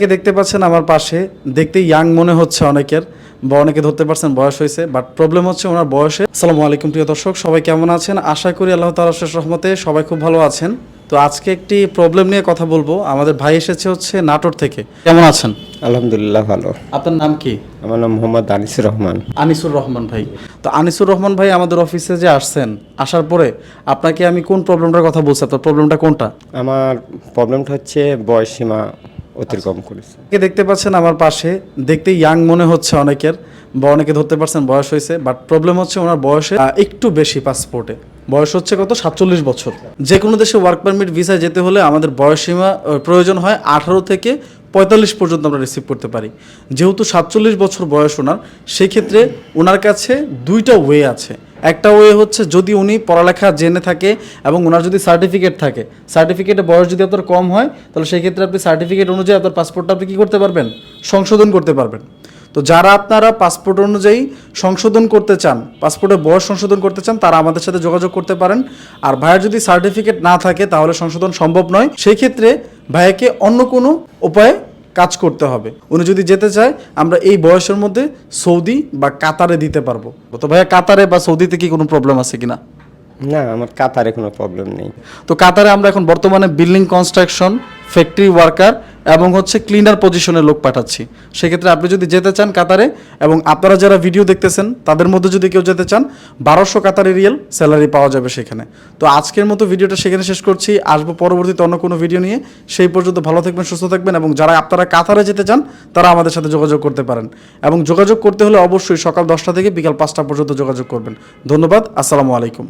কে দেখতে পাচ্ছেন আমার পাশে। দেখতে ইয়াং মনে হচ্ছে অনেকের বা অনেকে ধরতে পারছেন বয়স হয়েছে বাট প্রবলেম হচ্ছে ওনার বয়সে। আসসালামু আলাইকুম প্রিয় দর্শক সবাই কেমন আছেন? আশা করি আল্লাহ তাআলার শেষ রহমতে সবাই খুব ভালো আছেন। তো আজকে একটি প্রবলেম নিয়ে কথা বলব। আমাদের ভাই এসেছে হচ্ছে নাটোর থেকে। কেমন আছেন? আলহামদুলিল্লাহ ভালো। আপনার নাম কি? আমার নাম মোহাম্মদ আনিসুর রহমান। আনিসুর রহমান ভাই। তো আনিসুর রহমান ভাই আমাদের অফিসে যে আসছেন আসার পরে আপনাকে আমি কোন প্রবলেমটার কথা বলছি? আপনার প্রবলেমটা কোনটা? আমার প্রবলেমটা হচ্ছে বয়স সীমা অতিক্রম করেছে। কে দেখতে পাচ্ছেন আমার পাশে দেখতে ইয়াং মনে হচ্ছে অনেকের বা অনেকে ধরতে পারছেন বয়স হয়েছে বাট প্রবলেম হচ্ছে ওনার বয়সে একটু বেশি পাসপোর্টে বয়স হচ্ছে কত? সাতচল্লিশ বছর। যে কোনো দেশে ওয়ার্ক পারমিট ভিসায় যেতে হলে আমাদের বয়সসীমা প্রয়োজন হয় আঠারো থেকে পঁয়তাল্লিশ পর্যন্ত আমরা রিসিভ করতে পারি। যেহেতু সাতচল্লিশ বছর বয়স ওনার সেক্ষেত্রে ওনার কাছে দুইটা ওয়ে আছে। একটা ওয়ে হচ্ছে যদি উনি পড়ালেখা জেনে থাকে এবং ওনার যদি সার্টিফিকেট থাকে। সার্টিফিকেটে বয়স যদি আপনার কম হয়, তাহলে সেই ক্ষেত্রে আপনি সার্টিফিকেট অনুযায়ী আপনার পাসপোর্টটা আপনি কী করতে পারবেন? সংশোধন করতে পারবেন। তো যারা আপনারা পাসপোর্ট অনুযায়ী সংশোধন করতে চান পাসপোর্টের বয়স সংশোধন করতে চান, তারা আমাদের সাথে যোগাযোগ করতে পারেন। আর ভাইয়ের যদি সার্টিফিকেট না থাকে, তাহলে সংশোধন সম্ভব নয়। সেই ক্ষেত্রে ভাইয়াকে অন্য কোনো উপায়ে কাজ করতে হবে। উনি যদি যেতে চায় আমরা এই বয়সের মধ্যে সৌদি বা কাতারে দিতে পারব। তো ভাইয়া কাতারে বা সৌদিতে কি কোনো প্রবলেম আছে কিনা? না আমার কাতারে কোনো প্রবলেম নেই। তো কাতারে আমরা এখন বর্তমানে বিল্ডিং কনস্ট্রাকশন ফ্যাক্টরি ওয়ার্কার এবং হচ্ছে ক্লিনার পজিশনের লোক পাঠাচ্ছি। সেক্ষেত্রে আপনি যদি যেতে চান কাতারে এবং আপনারা যারা ভিডিও দেখতেছেন, তাদের মধ্যে যদি কেউ যেতে চান, বারোশো কাতারে রিয়েল স্যালারি পাওয়া যাবে সেখানে। তো আজকের মতো ভিডিওটা সেখানে শেষ করছি। আসব পরবর্তীতে অন্য কোনো ভিডিও নিয়ে। সেই পর্যন্ত ভালো থাকবেন, সুস্থ থাকবেন এবং যারা আপনারা কাতারে যেতে চান, তারা আমাদের সাথে যোগাযোগ করতে পারেন। এবং যোগাযোগ করতে হলে অবশ্যই সকাল দশটা থেকে বিকাল পাঁচটা পর্যন্ত যোগাযোগ করবেন। ধন্যবাদ, আসসালামু আলাইকুম।